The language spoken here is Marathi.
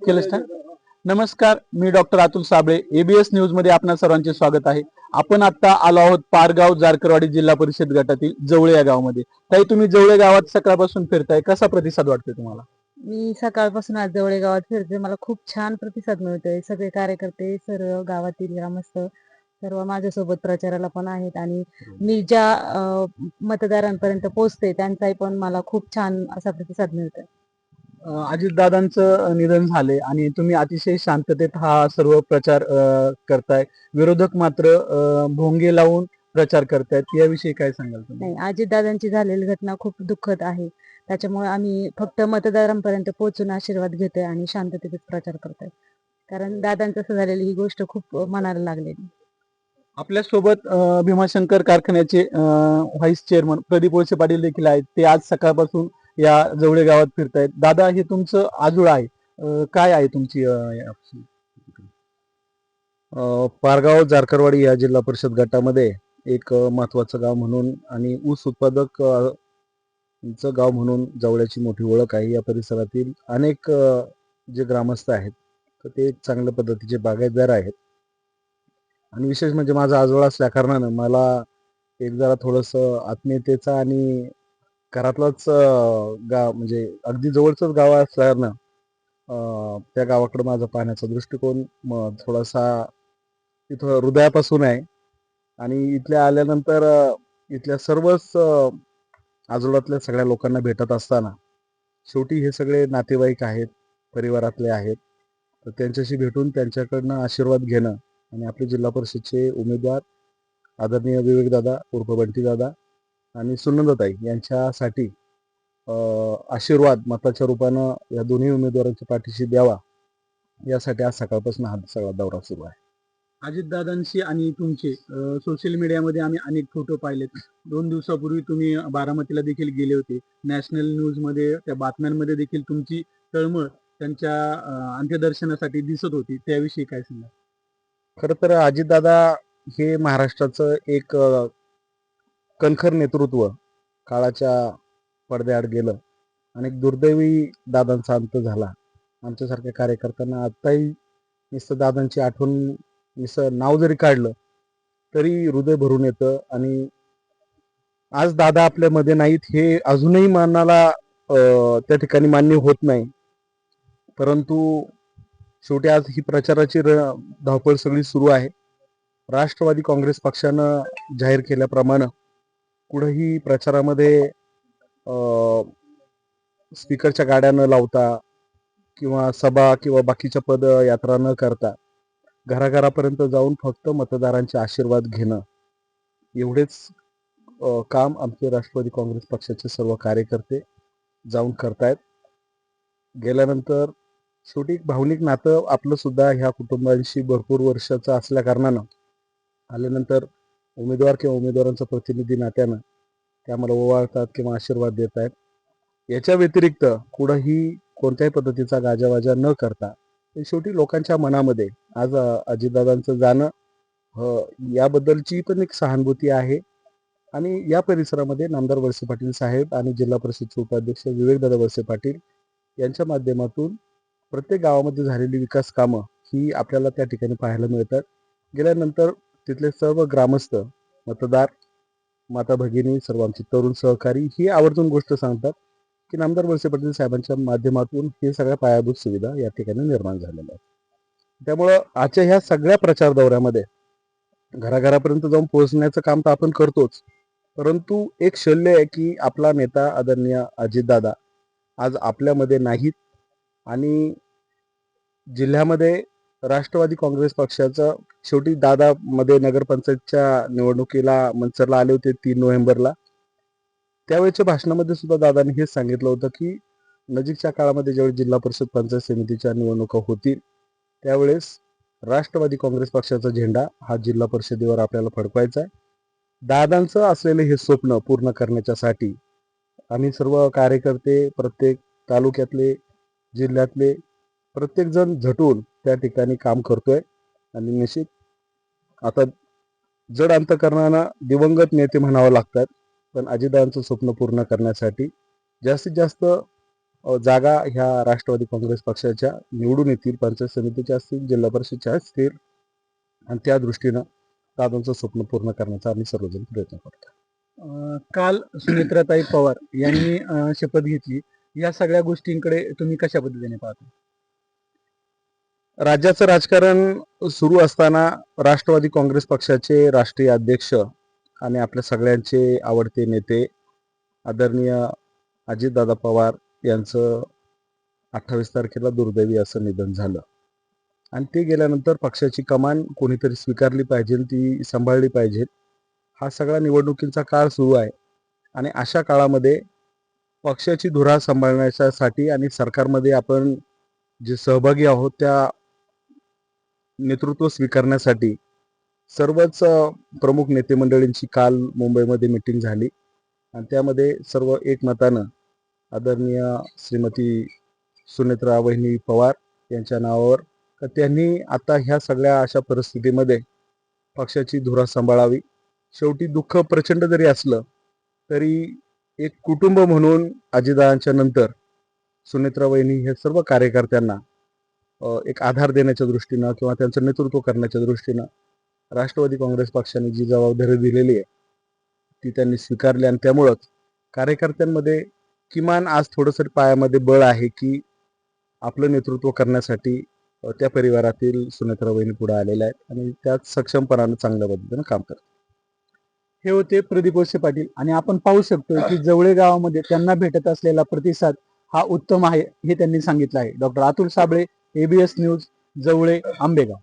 केलंस ना नमस्कार मी डॉक्टर अतुल साबळे एबीएस न्यूजमध्ये आपणा सर्वांचे स्वागत आहे. आपण आता आलो आहोत पारगाव जारकरवाडी जिल्हा परिषद गटातील जवळे या गावामध्ये. ताई तुम्ही जवळे गावात सकाळपासून फिरताय कसा प्रतिसाद वाटतोय तुम्हाला? मी सकाळपासून आज जवळे गावात फिरते मला खूप छान प्रतिसाद मिळतोय. सगळे कार्यकर्ते सर्व गावातील ग्रामस्थ सर्व माझ्यासोबत प्रचाराला पण आहेत आणि मी ज्या मतदारांपर्यंत पोहोचते त्यांचाही पण मला खूप छान असा प्रतिसाद मिळतोय. अजित दादांचं निधन झाले आणि तुम्ही अतिशय शांततेत हा सर्व प्रचार करताय. विरोधक मात्र भोंगे लावून प्रचार करतायत. याविषयी काय सांगाल तुम्ही? नाही अजितदादांची झालेली घटना खूप दुःखद आहे. त्याच्यामुळे आम्ही फक्त मतदारांपर्यंत पोहोचून आशीर्वाद घेतोय आणि शांततेत प्रचार करतोय कारण दादांचं झालेली ही गोष्ट खूप मनाला लागलेली. आपल्यासोबत भीमाशंकर कारखान्याचे व्हाईस चेअरमन प्रदीप वळसे पाटील देखील आहेत. ते आज सकाळपासून या जवळे गावात फिरतायत. दादा हे तुमचं आजूळ आहे. काय आहे तुमची पारगाव जारकरवाडी या जिल्हा परिषद गटामध्ये एक महत्वाचं गाव म्हणून आणि ऊस उत्पादक चं गाव म्हणून जवळची मोठी ओळख आहे. या परिसरातील अनेक जे ग्रामस्थ आहेत तर ते चांगल्या पद्धतीचे बागायतदार आहेत. आणि विशेष म्हणजे माझा आजोळा असल्या कारणानं मला एक जरा थोडस आत्मीयतेचा आणि घरातलाच गाव म्हणजे अगदी जवळचंच गाव असल्यानं त्या गावाकडे माझा पाहण्याचा दृष्टिकोन थोडासा इथं हृदयापासून आहे. आणि इथल्या आल्यानंतर इथल्या सर्वच आजोबातल्या सगळ्या लोकांना भेटत असताना शेवटी हे सगळे नातेवाईक आहेत परिवारातले आहेत. तर त्यांच्याशी भेटून त्यांच्याकडनं आशीर्वाद घेणं आणि आपले जिल्हा परिषदचे उमेदवार आदरणीय विवेकदादा उर्फ बंटीदादा आणि सुनंदताई यांच्यासाठी आशीर्वाद मताच्या रूपानं या दोन्ही उमेदवारांच्या पाठीशी द्यावा यासाठी आज सकाळपासून हा सगळा दौरा सुरू आहे. अजितदादांशी आणि तुमचे सोशल मीडियामध्ये आम्ही अनेक फोटो पाहिलेत. दोन दिवसापूर्वी तुम्ही बारामतीला देखील गेले होते. नॅशनल न्यूजमध्ये त्या बातम्यांमध्ये देखील तुमची तळमळ त्यांच्या अंत्यदर्शनासाठी दिसत होती. त्याविषयी काय सांगा खरं तर अजितदादा हे महाराष्ट्राचं एक कणखर नेतृत्व काळाच्या पडद्याआड गेलं. आणि दुर्दैवी दादांचा अंत झाला. आमच्यासारख्या कार्यकर्त्यांना आत्ताही नुसतं दादांची आठवण नुसतं नाव जरी काढलं तरी हृदय भरून येतं आणि आज दादा आपल्यामध्ये नाहीत हे अजूनही मनाला त्या ठिकाणी मान्य होत नाही. परंतु शेवटी आज ही प्रचाराची र- धावपळ सगळी सुरू आहे. राष्ट्रवादी काँग्रेस पक्षानं जाहीर केल्याप्रमाणे कुठंही प्रचारामध्ये स्पीकरच्या गाड्या न लावता किंवा सभा किंवा बाकीच्या पद यात्रा न करता घराघरापर्यंत जाऊन फक्त मतदारांचे आशीर्वाद घेणं. एवढेच काम आमचे राष्ट्रवादी काँग्रेस पक्षाचे सर्व कार्यकर्ते जाऊन करतायत. गेल्यानंतर शेवटी एक भावनिक नातं आपलं सुद्धा ह्या कुटुंबांशी भरपूर वर्षाचं असल्या कारणानं आल्यानंतर उमेदवार किंवा उमेदवारांचा प्रतिनिधी नात्यानं त्या मला ओवाळतात किंवा आशीर्वाद देत आहेत याच्या व्यतिरिक्त कुठंही कोणत्याही पद्धतीचा गाजावाजा न करता शेवटी लोकांच्या मनामध्ये आज अजितदादांचं जाणं याबद्दलची पण एक सहानुभूती आहे. आणि या परिसरामध्ये नामदार वळसे पाटील साहेब आणि जिल्हा परिषदचे उपाध्यक्ष विवेकदादा वळसे पाटील यांच्या माध्यमातून प्रत्येक गावामध्ये झालेली विकास कामं ही आपल्याला त्या ठिकाणी पाहायला मिळतात. गेल्यानंतर तिथले सर्व ग्रामस्थ मतदार माता भगिनी सर्व आमचे तरुण सहकारी ही आवर्जून गोष्ट सांगतात की नामदार वळसे पाटील साहेबांच्या माध्यमातून हे सगळ्या पायाभूत सुविधा या ठिकाणी निर्माण झालेल्या आहेत. त्यामुळं आजच्या ह्या सगळ्या प्रचार दौऱ्यामध्ये घराघरापर्यंत जाऊन पोहोचण्याचं काम तर आपण करतोच परंतु एक शल्य आहे की आपला नेता आदरणीय अजितदादा आज आपल्यामध्ये नाहीत आणि जिल्ह्यामध्ये राष्ट्रवादी काँग्रेस पक्षाचं शेवटी दादा मध्ये नगरपंचायतच्या निवडणुकीला मंचरला आले होते तीन नोव्हेंबरला. त्यावेळेच्या भाषणामध्ये सुद्धा दादाने हेच सांगितलं होतं की नजीकच्या काळामध्ये ज्यावेळी जिल्हा परिषद पंचायत समितीच्या निवडणुका होतील त्यावेळेस राष्ट्रवादी काँग्रेस पक्षाचा झेंडा हा जिल्हा परिषदेवर आपल्याला फडकवायचा आहे. दादांचं असलेलं हे स्वप्न पूर्ण करण्याच्यासाठी आम्ही सर्व कार्यकर्ते प्रत्येक तालुक्यातले जिल्ह्यातले प्रत्येक जण झटून त्या ठिकाणी काम करतोय. आणि निश्चित आता जड अंतकरणांना दिवंगत नेते म्हणावं लागतात. पण अजितदादांचं स्वप्न पूर्ण करण्यासाठी जास्तीत जास्त जागा ह्या राष्ट्रवादी काँग्रेस पक्षाच्या निवडून येतील. पंचायत समितीच्या असतील जिल्हा परिषदच्या असतील. आणि त्या दृष्टीनं दादांचं स्वप्न पूर्ण करण्याचा आम्ही सर्वजण प्रयत्न करतो. काल सुमित्राताई पवार यांनी शपथ घेतली. या सगळ्या गोष्टींकडे तुम्ही कशा पद्धतीने पाहता? राज्याचं राजकारण सुरू असताना राष्ट्रवादी काँग्रेस पक्षाचे राष्ट्रीय अध्यक्ष आणि आपल्या सगळ्यांचे आवडते नेते आदरणीय अजितदादा पवार यांचं अठ्ठावीस तारखेला दुर्दैवी असं निधन झालं. आणि ते गेल्यानंतर पक्षाची कमान कोणीतरी स्वीकारली पाहिजे ती सांभाळली पाहिजे हा सगळा निवडणुकींचा काळ सुरू आहे. आणि अशा काळामध्ये पक्षाची धुरा सांभाळण्यासाठी आणि सरकारमध्ये आपण जे सहभागी आहोत त्या नेतृत्व स्वीकारण्यासाठी सर्वच प्रमुख नेते मंडळींची काल मुंबईमध्ये मिटिंग झाली. आणि त्यामध्ये सर्व एकमतानं आदरणीय श्रीमती सुनेत्रा वहिनी पवार यांच्या नावावर तर त्यांनी आता ह्या सगळ्या अशा परिस्थितीमध्ये पक्षाची धुरा सांभाळावी. शेवटी दुःख प्रचंड जरी असलं तरी एक कुटुंब म्हणून अजितदादांच्या नंतर सुनेत्रा वहिनी हे सर्व कार्यकर्त्यांना एक आधार देण्याच्या दृष्टीनं किंवा त्यांचं नेतृत्व करण्याच्या दृष्टीनं राष्ट्रवादी काँग्रेस पक्षाने जी जबाबदारी दिलेली आहे ती त्यांनी स्वीकारली आणि त्यामुळंच कार्यकर्त्यांमध्ये किमान आज थोडंसं पायामध्ये बळ आहे की आपलं नेतृत्व करण्यासाठी त्या परिवारातील सुनेत्रा वहिनी पुढे आलेल्या आहेत आणि त्यात सक्षमपणानं चांगल्या पद्धतीनं काम करतात. हे होते प्रदीप वळसे पाटील आणि आपण पाहू शकतो की जवळे गावामध्ये त्यांना भेटत असलेला प्रतिसाद हा उत्तम आहे हे त्यांनी सांगितलं आहे. Doctor Atul Sable ABS news Javale Ambegaon.